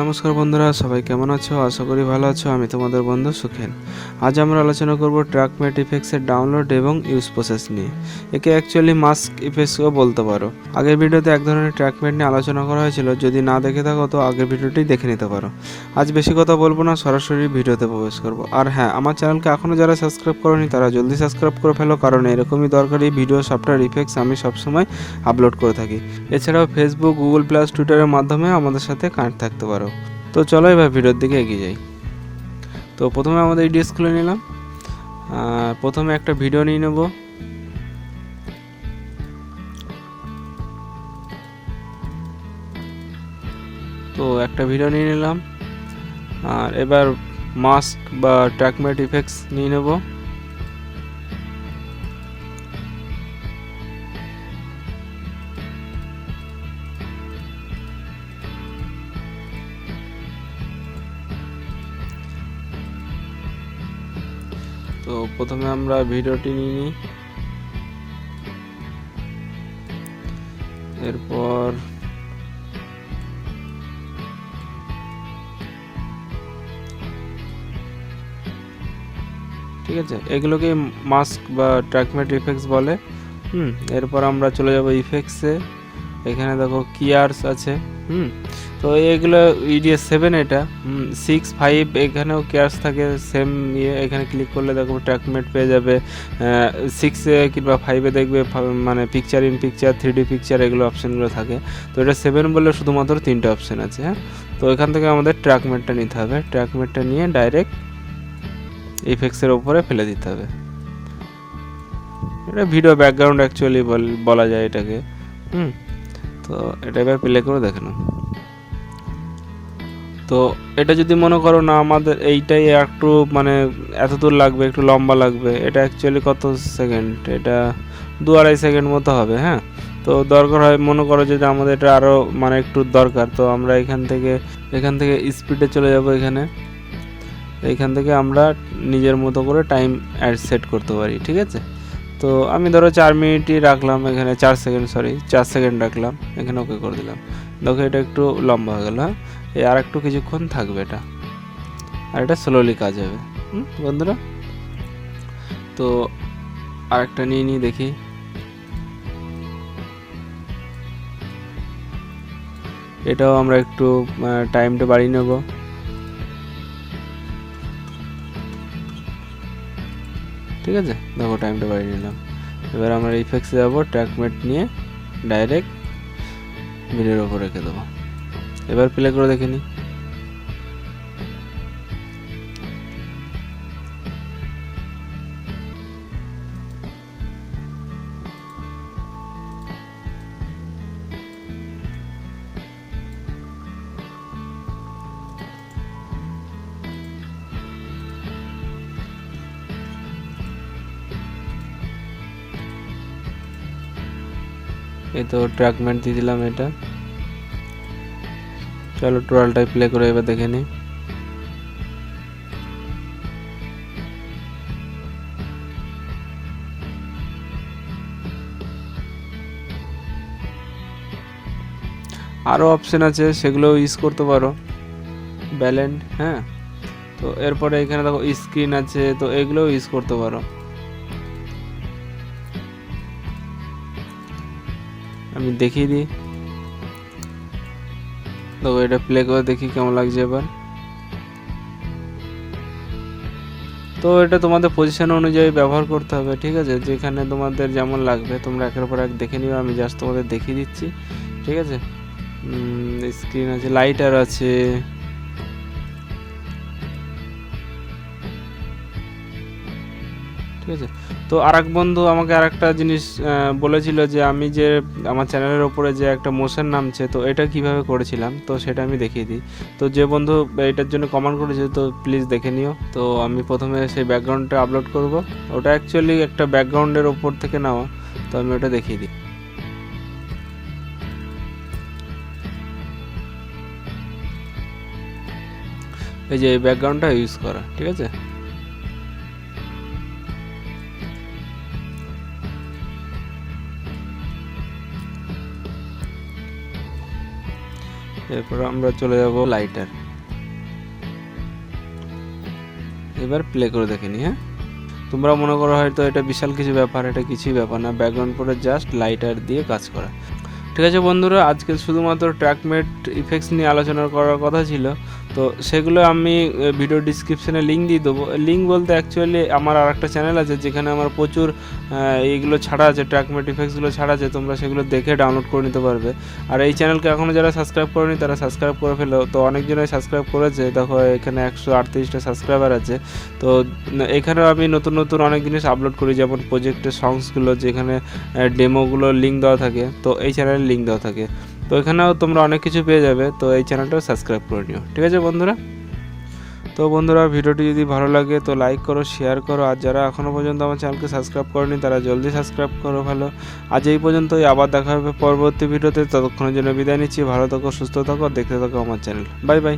নমস্কার বন্ধুরা, সবাই কেমন আছো? আশা করি ভালো আছো, আমি তোমাদের বন্ধু সুখেন। আজ আমরা আলোচনা করব ট্র্যাকমেট ইফেক্টসের ডাউনলোড এবং ইউজ প্রসেস নিয়ে। একে অ্যাকচুয়ালি মাস্ক ইফেক্টসও বলতে পারো। আগের ভিডিওতে এক ধরনের ট্র্যাকমেট নিয়ে আলোচনা করা হয়েছিল, যদি না দেখে থাকো তো আগের ভিডিওটি দেখে নিতে পারো। আজ বেশি কথা বলব না, সরাসরি ভিডিওতে প্রবেশ করব। আর হ্যাঁ আমার চ্যানেলকে এখনও যারা সাবস্ক্রাইব করনি, তারা জলদি সাবস্ক্রাইব করে ফেলো, কারণ এরকমই দরকারি ভিডিও সফটওয়্যার ইফেক্টস আমি সবসময় আপলোড করে থাকি। এছাড়াও ফেসবুক গুগল প্লাস টুইটারের মাধ্যমে আমাদের সাথে কানেক্ট থাকতে পারো। তো চলো এবার ভিডিওর দিকে এগিয়ে যাই। তো প্রথমে আমাদের ইডিএস খুলে নিলাম। প্রথমে একটা ভিডিও নিয়ে নেব। তো একটা ভিডিও নিয়ে নিলাম। আর এবার মাস্ক বা ট্র্যাকমেট ইফেক্টস নিয়ে নেব। তো প্রথমে আমরা ভিডিওটি নিয়ে নিই। এরপর ঠিক আছে, এগুলোকে মাস্ক বা ট্র্যাকমেট ইফেক্টস বলে। হুম, এরপর আমরা চলে যাব ইফেক্টসে এখানে দেখো কিয়ার্স আছে। হুম, তো এগুলো ইডিএস সেভেন এটা সিক্স ফাইভ এখানেও কেয়ার্স থাকে সেম ইয়ে এখানে ক্লিক করলে দেখো ট্র্যাকমেট পেয়ে যাবে সিক্সে কিংবা ফাইভে দেখবে মানে picture in picture three D picture এগুলো অপশানগুলো থাকে। তো এটা সেভেন বললে শুধুমাত্র তিনটে অপশান আছে হ্যাঁ? তো এখান থেকে আমাদের ট্র্যাকমেটটা নিতে হবে ট্র্যাকমেটটা নিয়ে ডাইরেক্ট ইফেক্টসের ওপরে ফেলে দিতে হবে। এটা ভিডিও ব্যাকগ্রাউন্ড অ্যাকচুয়ালি বলা যায় এটাকে, হুম। তো এটা এবার প্লে করে দেখে নাও। তো এটা যদি মনে করো না, আমাদের এইটাই একটু মানে এত দূর লাগবে, একটু লম্বা লাগবে, এটা অ্যাকচুয়ালি কত সেকেন্ড এটা দু আড়াই সেকেন্ড মতো হবে হ্যাঁ? তো দরকার হয়, মনে করো যে আমাদের এটা আরও মানে একটু দরকার, তো আমরা এখান থেকে এখান থেকে স্পিডে চলে যাব এখানে। এইখান থেকে আমরা নিজের মতো করে টাইম অ্যাড সেট করতে পারি, ঠিক আছে? তো আমি ধরো চার মিনিটই রাখলাম এখানে, চার সেকেন্ড সরি চার সেকেন্ড রাখলাম। এখানে ওকে করে দিলাম। দেখো এটা একটু লম্বা হয়ে গেল হ্যাঁ? এই আর একটু কিছুক্ষণ থাকবে এটা। আর এটা স্লোলি কাজ হবে। হুম, বন্ধুরা? তো আরেকটা নিয়ে নিই, দেখি। এটাও আমরা একটু টাইমটা বাড়িয়ে নেব। ঠিক আছে? দেখো টাইমটা বাড়িয়ে নিলাম এবার আমরা ইফেক্টসে যাব ট্র্যাকমেট নিয়ে ডাইরেক্ট ভিডিওর ওপর রেখে দেবো। এবার প্লে করে দেখে নিই। এই তো ট্র্যাকমেন্ট দিয়ে দিলাম এটা। চলো টোটালটাই প্লে করে এবার দেখে নিই আরও অপশন আছে সেগুলো ইউজ করতে পারো। ব্যালেন্ড হ্যাঁ? তো এরপরে এখানে দেখো স্ক্রিন আছে, তো এগুলোও ইউজ করতে পারো। আমি দেখিয়ে দিই। দেখো, এটা প্লে করে দেখি কেমন লাগছে এবার। তো এটা তোমাদের পজিশন অনুযায়ী ব্যবহার করতে হবে, ঠিক আছে? যেখানে তোমাদের যেমন লাগবে, তোমরা একের পর এক দেখে নিও, আমি জাস্ট তোমাদের দেখিয়ে দিচ্ছি, ঠিক আছে? স্ক্রিন আছে লাইটার আছে ঠিক আছে? তো আরেক বন্ধু আমাকে আরেকটা জিনিস আহ, বলেছিল যে আমি যে আমার চ্যানেলের ওপরে যে একটা মোশন নামছে তো এটা কীভাবে করেছিলাম? তো সেটা আমি দেখিয়ে দিই। তো যে বন্ধু এটার জন্য কমেন্ট করেছে তো প্লিজ দেখে নিও। তো আমি প্রথমে সেই ব্যাকগ্রাউন্ডটা আপলোড করব। ওটা অ্যাকচুয়ালি একটা ব্যাকগ্রাউন্ডের ওপর থেকে নেওয়া। তো আমি ওটা দেখিয়ে দিই। এই যে এই ব্যাকগ্রাউন্ডটা ইউজ করা ঠিক আছে? এরপর আমরা চলে যাব লাইটার এবার প্লে করে দেখে নি হ্যাঁ? তোমরা মনে করো হয়তো এটা বিশাল কিছু ব্যাপার, এটা কিছুই ব্যাপার না। ব্যাকগ্রাউন্ড পরে জাস্ট লাইটার দিয়ে কাজ করা। ঠিক আছে বন্ধুরা, আজকে শুধুমাত্র ট্র্যাকমেট ইফেক্টস নিয়ে আলোচনা করার কথা ছিল। তো সেগুলো আমি ভিডিও ডিসক্রিপশানে লিঙ্ক দিয়ে দেবো। লিঙ্ক বলতে অ্যাকচুয়ালি আমার আর একটা চ্যানেল আছে, যেখানে আমার প্রচুর এইগুলো ছাড়া আছে ট্র্যাকমেট ইফেক্টসগুলো ছাড়া আছে, তোমরা সেগুলো দেখে ডাউনলোড করে নিতে পারবে। আর এই চ্যানেলকে এখনও যারা সাবস্ক্রাইব করেনি, তারা সাবস্ক্রাইব করে ফেলো। তো অনেকজনই সাবস্ক্রাইব করেছে, দেখো এখানে একশো আটত্রিশটা সাবস্ক্রাইবার আছে। তো এখানেও আমি নতুন নতুন অনেক জিনিস আপলোড করি, যেমন প্রজেক্টের সংসগুলো যেখানে ডেমোগুলো লিঙ্ক দেওয়া থাকে। তো এই চ্যানেলে লিঙ্ক দেওয়া থাকে। তো এখানেও তোমরা অনেক কিছু পেয়ে যাবে, তো এই চ্যানেলটাও সাবস্ক্রাইব করে নিও। ঠিক আছে বন্ধুরা? তো বন্ধুরা, ভিডিওটি যদি ভালো লাগে তো লাইক করো শেয়ার করো, আর যারা এখনও পর্যন্ত আমার চ্যানেলকে সাবস্ক্রাইব করেনি, তারা জলদি সাবস্ক্রাইব করো ভালো। আজ এই পর্যন্তই, আবার দেখা হবে পরবর্তী ভিডিওতে। ততক্ষণের জন্য বিদায় নিচ্ছি, ভালো থাকো, সুস্থ থাকো, দেখতে থাকো আমার চ্যানেল বাই বাই